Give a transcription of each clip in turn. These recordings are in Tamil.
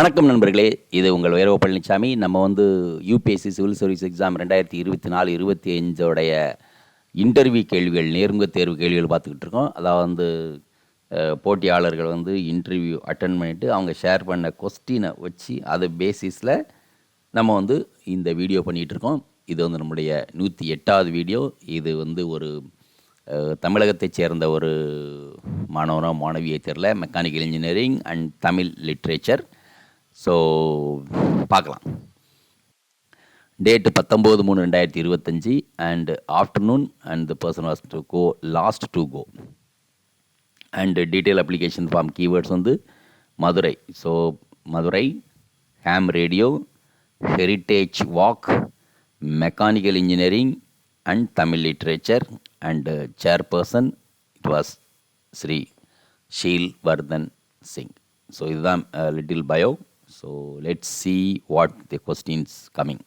வணக்கம் நண்பர்களே. இது உங்கள் வைரவ பழனிசாமி நம்ம வந்து யூபிஎஸ்சி சிவில் சர்வீஸ் எக்ஸாம் ரெண்டாயிரத்தி இருபத்தி நாலு இருபத்தி அஞ்சோடைய இன்டர்வியூ கேள்விகள் நேர்முக தேர்வு கேள்விகள் பார்த்துக்கிட்டு இருக்கோம். அதாவது வந்து போட்டியாளர்கள் வந்து இன்டர்வியூ அட்டன் பண்ணிவிட்டு அவங்க ஷேர் பண்ண கொஸ்டினை வச்சு அது பேசிஸில் நம்ம வந்து இந்த வீடியோ பண்ணிகிட்டு இருக்கோம். இது வந்து நம்முடைய நூற்றி எட்டாவது வீடியோ இது வந்து ஒரு தமிழகத்தைச் சேர்ந்த ஒரு மாணவனோ மாணவியை தெரில mechanical engineering and Tamil literature so பார்க்கலாம். டேட்டு பத்தொம்போது மூணு ரெண்டாயிரத்தி இருபத்தஞ்சி and afternoon and the person was to go last to go and detail application form keywords வந்து Madurai. So Madurai ham radio heritage walk mechanical engineering and Tamil literature and chairperson it was Shri Sheel Vardhan Singh so இதுதான் little bio so let's see what the questions coming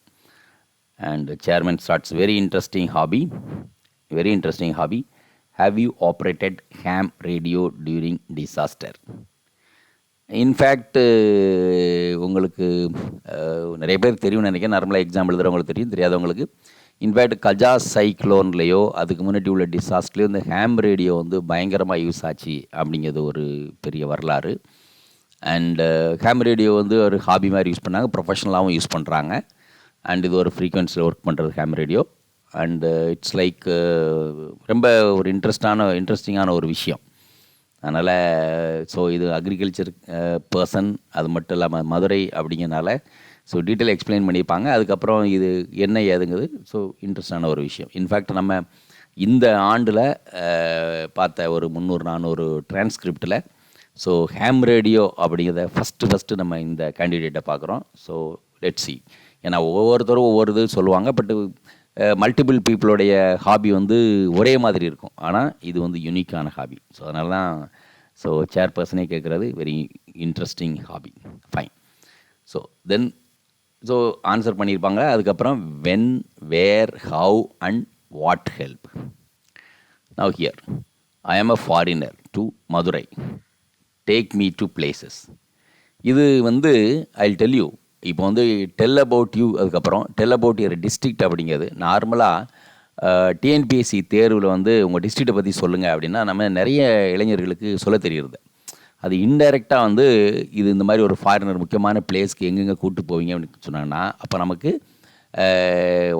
and the chairman starts. Very interesting hobby. Very interesting hobby. Have you operated ham radio during disaster? In fact uh, உங்களுக்கு uh, நிறைய பேர் தெரியும்னு நினைக்கிறேன். நார்மலாக எக்ஸாம் எழுதுகிறவங்களுக்கு தெரியும் தெரியாதவங்களுக்கு. இன்ஃபேக்ட் கஜா சைக்ளோன்லேயோ அதுக்கு முன்னாடி உள்ள டிசாஸ்ட்லேயோ இந்த ஹேம் ரேடியோ வந்து பயங்கரமாக யூஸ் ஆச்சு அப்படிங்கிறது ஒரு பெரிய வரலாறு. அண்டு ஹேம் ரேடியோ வந்து ஒரு ஹாபி மாதிரி யூஸ் பண்ணாங்க. ப்ரொஃபஷனலாகவும் யூஸ் பண்ணுறாங்க அண்ட் இது ஒரு ஃப்ரீக்வன்சியில் ஒர்க் பண்ணுறது ham radio and it's like ரொம்ப ஒரு இன்ட்ரெஸ்டான இன்ட்ரெஸ்டிங்கான ஒரு விஷயம். அதனால் ஸோ இது அக்ரிகல்ச்சர் பர்சன் uh, அது மட்டும் இல்லாமல் மதுரை அப்படிங்கிறனால ஸோ டீட்டெயில் எக்ஸ்பிளைன் பண்ணியிருப்பாங்க. அதுக்கப்புறம் இது என்ன ஏதுங்கிறது ஸோ இன்ட்ரெஸ்டான ஒரு விஷயம். இன்ஃபேக்ட் நம்ம இந்த ஆண்டில் uh, பார்த்த ஒரு முந்நூறு நானூறு டிரான்ஸ்கிரிப்டில் ஸோ ஹேம் ரேடியோ அப்படிங்கிறத ஃபஸ்ட்டு ஃபஸ்ட்டு நம்ம இந்த கேண்டிடேட்டை பார்க்குறோம். ஸோ லெட் சி ஏன்னா ஒவ்வொருத்தரும் ஒவ்வொரு இது சொல்லுவாங்க. பட்டு மல்டிபிள் பீப்புளுடைய ஹாபி வந்து ஒரே மாதிரி இருக்கும். ஆனால் இது வந்து யுனிக்கான ஹாபி ஸோ அதனால தான் ஸோ சேர்பர்சனே கேட்குறது very interesting hobby fine so then so answer பண்ணியிருப்பாங்க அதுக்கப்புறம் when where how and what help now here I am a foreigner to Madurai take me to places இது வந்து ஐ டெல் யூ இப்போ வந்து டெல் அபவுட் யூ அதுக்கப்புறம் டெல் அபவுட் யூர் டிஸ்ட்ரிக்ட் அப்படிங்கிறது நார்மலாக டிஎன்பிஎஸ்சி தேர்வில் வந்து உங்கள் டிஸ்ட்ரிக்டை பற்றி சொல்லுங்கள் அப்படின்னா நம்ம நிறைய இளைஞர்களுக்கு சொல்ல தெரியுறது அது இன்டைரக்டாக வந்து இது இந்த மாதிரி ஒரு ஃபாரினர் முக்கியமான பிளேஸ்க்கு எங்கெங்கே கூட்டு போவீங்க அப்படின்னு சொன்னாங்கன்னா அப்போ நமக்கு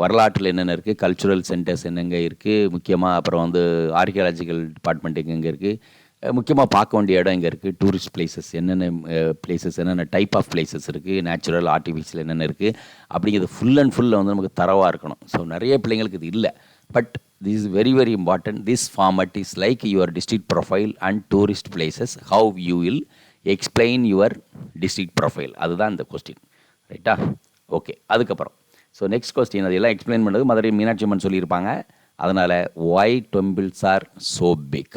வரலாற்றில் என்னென்ன இருக்குது கல்ச்சுரல் சென்டர்ஸ் என்னெங்க இருக்குது முக்கியமாக அப்புறம் வந்து ஆர்கியாலஜிக்கல் டிபார்ட்மெண்ட் எங்கெங்கே இருக்குது முக்கியமாக பார்க்க வேண்டிய இடம் இங்கே இருக்குது டூரிஸ்ட் பிளேசஸ் என்னென்ன பிளேசஸ் என்னென்ன டைப் ஆஃப் பிளேசஸ் இருக்குது நேச்சுரல் ஆர்டிஃபிஷியல் என்னென்ன இருக்குது அப்படிங்கிறது ஃபுல் அண்ட் ஃபுல்லில் வந்து நமக்கு தரவாக இருக்கணும். ஸோ நிறைய பிள்ளைங்களுக்கு இது இல்லை. But this is very very important this format is like your district profile and tourist places how you will explain your district profile அதுதான் இந்த கொஸ்டின் ரைட்டா ஓகே அதுக்கப்புறம். ஸோ நெக்ஸ்ட் கொஸ்டின் அதெல்லாம் எக்ஸ்பிளைன் பண்ணுறது மதுரை மீனாட்சி அம்மன் சொல்லியிருப்பாங்க. அதனால் why temples are so big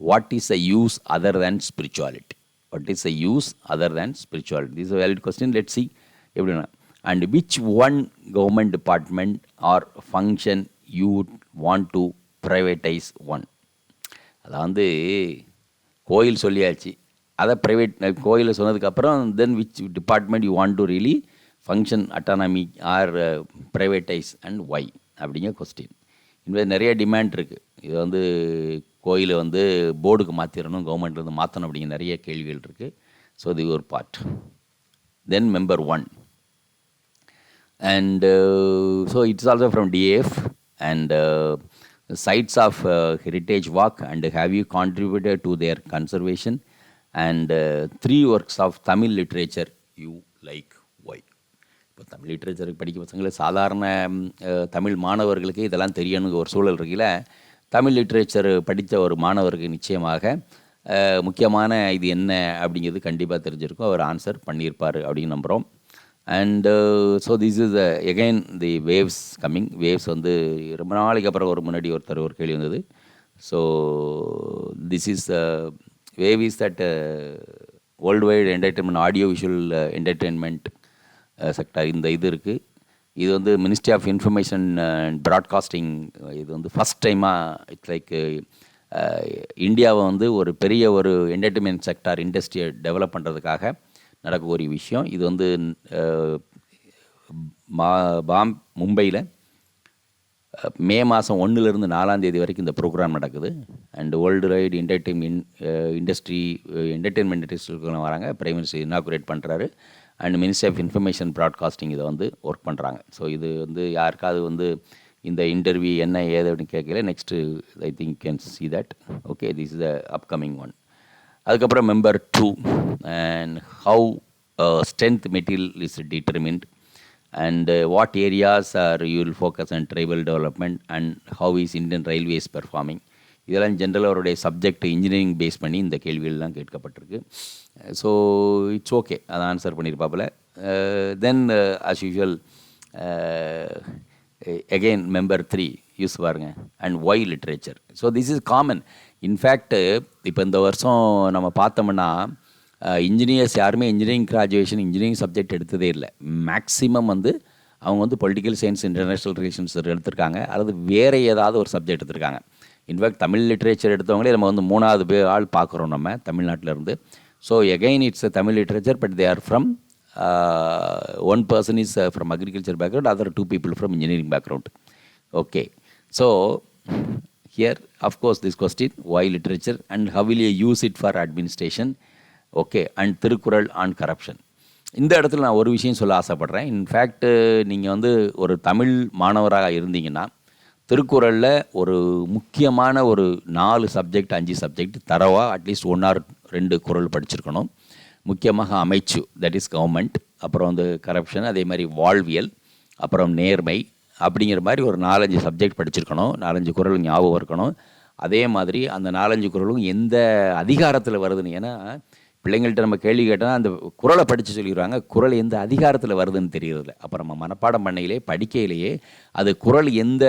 what is a use other than spirituality what is a use other than spirituality this valid question let see எப்படின்னா and which one government department or function you want to privatise one அதாவது கோயில் சொல்லியாச்சு. அதை ப்ரைவேட் கோயிலில் சொன்னதுக்கப்புறம் then which department you want to really function autonomy or privatise and why அப்படிங்கிற கொஸ்டின் இந்த நிறைய டிமாண்ட் இருக்குது இது வந்து கோயிலை வந்து போர்டுக்கு மாற்றிடணும் கவர்மெண்ட்லேருந்து மாற்றணும் அப்படிங்கிற நிறைய கேள்விகள் இருக்குது ஸோ இது ஒரு part then member one and so it's also from DF and sites of sites of uh, heritage walk and have you contributed to their conservation? And uh, three works of Tamil literature you like. Why? இப்போ தமிழ் லிட்ரேச்சருக்கு படிக்க பசங்களை சாதாரண தமிழ் மாணவர்களுக்கு இதெல்லாம் தெரியணுங்க ஒரு சூழல் இருக்குல்ல. தமிழ் லிட்ரேச்சர் படித்த ஒரு மாணவருக்கு நிச்சயமாக முக்கியமான இது என்ன அப்படிங்கிறது கண்டிப்பாக தெரிஞ்சிருக்கும். அவர் ஆன்சர் பண்ணியிருப்பார் அப்படின்னு நம்புகிறோம் and so this is again the waves coming waves வந்து ரொம்ப நாளைக்கு அப்புறம் ஒரு முன்னாடி ஒருத்தர் ஒரு கேள்வி வந்தது. So this is wave is that world wide entertainment audio visual entertainment sector இந்த இது இருக்குது இது வந்து ministry of information and broadcasting இது வந்து ஃபஸ்ட் டைமாக இட்ஸ் லைக் இந்தியாவை வந்து ஒரு பெரிய ஒரு என்டர்டெயின்மெண்ட் செக்டார் இண்டஸ்ட்ரியை டெவலப் பண்ணுறதுக்காக நடக்கக்கூடிய விஷயம். இது வந்து uh, மா பாம் மும்பையில் uh, மே மாதம் ஒன்றுலேருந்து நாலாந்தேதி வரைக்கும் இந்த ப்ரோக்ராம் நடக்குது. And world ride in industry entertainment இண்டஸ்ட்ரிக்கு வராங்க. பிரைம் மினிஸ்டர் இனாகுரேட் பண்ணுறாரு and ministry of information broadcasting இதை வந்து ஒர்க் பண்ணுறாங்க ஸோ இது வந்து யாருக்காவது வந்து இந்த இன்டர்வியூ என்ன ஏது அப்படின்னு கேட்கல. Next I think can see that okay this is the upcoming one அதுக்கப்புறம் member two and how strength material is determined and what areas are you will focus and tribal development and how is Indian railways performing இதெல்லாம் ஜென்ரலாக அவருடைய சப்ஜெக்ட் இன்ஜினியரிங் பேஸ் பண்ணி இந்த கேள்விகள்லாம் கேட்கப்பட்டிருக்கு. ஸோ இட்ஸ் ஓகே அதை answer பண்ணியிருப்பாப்புல. Then as usual again member three use பாருங்க. And why literature so this is common in fact இப்போ இந்த வருஷம் நம்ம பார்த்தோம்னா uh, இன்ஜினியர்ஸ் யாருமே இன்ஜினியரிங் கிராஜுவேஷன் இன்ஜினியரிங் சப்ஜெக்ட் எடுத்ததே இல்லை. மேக்ஸிமம் வந்து அவங்க வந்து பொலிட்டிக்கல் சயின்ஸ் இன்டர்நேஷ்னல் ரிலேஷன்ஸ் எடுத்திருக்காங்க. அல்லது வேறு ஏதாவது ஒரு சப்ஜெக்ட் எடுத்திருக்காங்க. இன்ஃபேக்ட் தமிழ் லிட்ரேச்சர் எடுத்தவங்களே நம்ம வந்து மூணாவது பேர் ஆள் பார்க்குறோம் நம்ம தமிழ்நாட்டில் இருந்து. So again it's Tamil literature but they are from one person is from agriculture background other two people from engineering background okay so here of course this question why literature and how will you use it for administration okay and Thirukkural on corruption இந்த இடத்துல நான் ஒரு விஷயம் சொல்ல ஆசைப்பட்றேன். இன்ஃபேக்ட் நீங்கள் வந்து ஒரு தமிழ் மாணவராக இருந்தீங்கன்னா திருக்குறளில் ஒரு முக்கியமான ஒரு நாலு சப்ஜெக்ட் அஞ்சு சப்ஜெக்ட் தரவா அட்லீஸ்ட் ஒன் ஆர் ரெண்டு குறள் படிச்சிருக்கணும். முக்கியமாக அமைச்சு தட் இஸ் கவர்மெண்ட் அப்புறம் வந்து கரப்ஷன் அதே மாதிரி வாழ்வியல் அப்புறம் நேர்மை அப்படிங்கிற மாதிரி ஒரு நாலஞ்சு சப்ஜெக்ட் படிச்சிருக்கணும். நாலஞ்சு குரல் ஞாபகம் இருக்கணும். அதே மாதிரி அந்த நாலஞ்சு குறளும் எந்த அதிகாரத்தில் வருதுன்னு ஏன்னா பிள்ளைங்கள்ட்ட நம்ம கேள்வி கேட்டால் அந்த குரலை படித்து சொல்லிடுவாங்க. குரல் எந்த அதிகாரத்தில் வருதுன்னு தெரியறதில்ல. அப்போ நம்ம மனப்பாடம் பண்ணையிலே படிக்கையிலேயே அது குறள் எந்த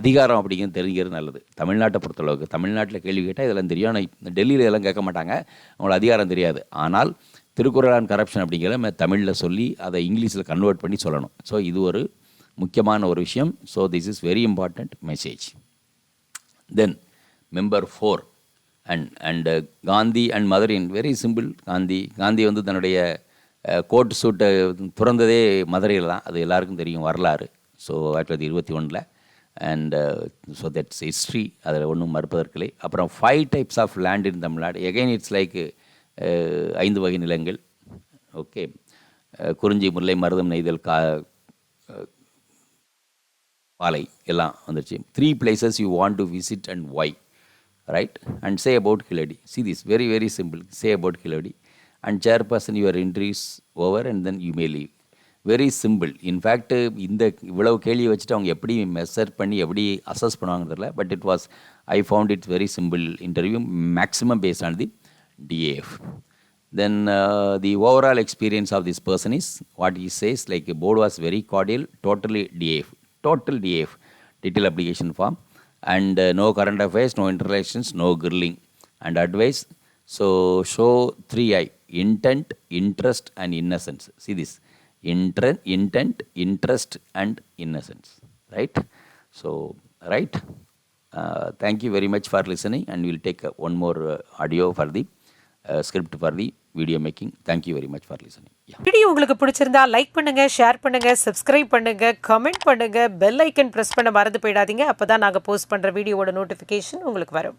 அதிகாரம் அப்படிங்கிறது தெரிஞ்சுக்கிறது நல்லது. தமிழ்நாட்டை பொறுத்தளவுக்கு. தமிழ்நாட்டில் கேள்வி கேட்டால் இதெல்லாம் தெரியும். ஆனால் டெல்லியில் இதெல்லாம் கேட்க மாட்டாங்க. அவங்களுக்கு அதிகாரம் தெரியாது. ஆனால் திருக்குறளான் கரப்ஷன் அப்படிங்கிறத நம்ம தமிழில் சொல்லி அதை இங்கிலீஷில் கன்வெர்ட் பண்ணி சொல்லணும். ஸோ இது ஒரு முக்கியமான ஒரு விஷயம். So this is very important message then member four and and Gandhi and மதுரையின் வெரி சிம்பிள் காந்தி காந்தி வந்து தன்னுடைய uh, கோட் சூட்டை துறந்ததே மதுரையில் தான். அது எல்லாருக்கும் தெரியும் வரலாறு. ஸோ ஆயிரத்தி தொள்ளாயிரத்தி இருபத்தி ஒன்றில் அண்டு ஸோ தட்ஸ் ஹிஸ்ட்ரி அதில் ஒன்றும் மறுப்பதற்கில்லை. அப்புறம் five types of land in Tamil Nadu again it's like ஐந்து வகை நிலங்கள். ஓகே uh, குறிஞ்சி முல்லை மருதம் நெய்தல் கா uh, பாலை எல்லாம் வந்துருச்சு. Three places you want to visit and why right and say about Keeladi see this very very simple say about Keeladi and chairperson your interests over and then you may leave very simple in fact இந்த இவ்வளவு கேள்வி வச்சுட்டு அவங்க எப்படி மெஷர் பண்ணி எப்படி அசஸ் பண்ணுவாங்க தெரியல but it was I found it's very simple interview maximum based on the DAF then the overall experience of this person is what is says like board was very cordial totally DAF total DAF detail application form and uh, no current affairs, no interactions, no grilling, and advice. So show three I intent, interest, and innocence. See this intent, interest, and innocence. Right? So right. Uh, thank you very much for listening, and we'll take uh, one more uh, audio for the uh, script for the video making thank you very much for listening video உங்களுக்கு பிடிச்சிருந்தா லைக் பண்ணுங்க ஷேர் பண்ணுங்க சப்ஸ்கிரைப் பண்ணுங்க கமெண்ட் பண்ணுங்க பெல் ஐக்கன் பிரஸ் பண்ண மறந்து போயிடாதீங்க. அப்பதான் நாங்க போஸ்ட் பண்ற வீடியோவோட நோட்டிபிகேஷன் உங்களுக்கு வரும்.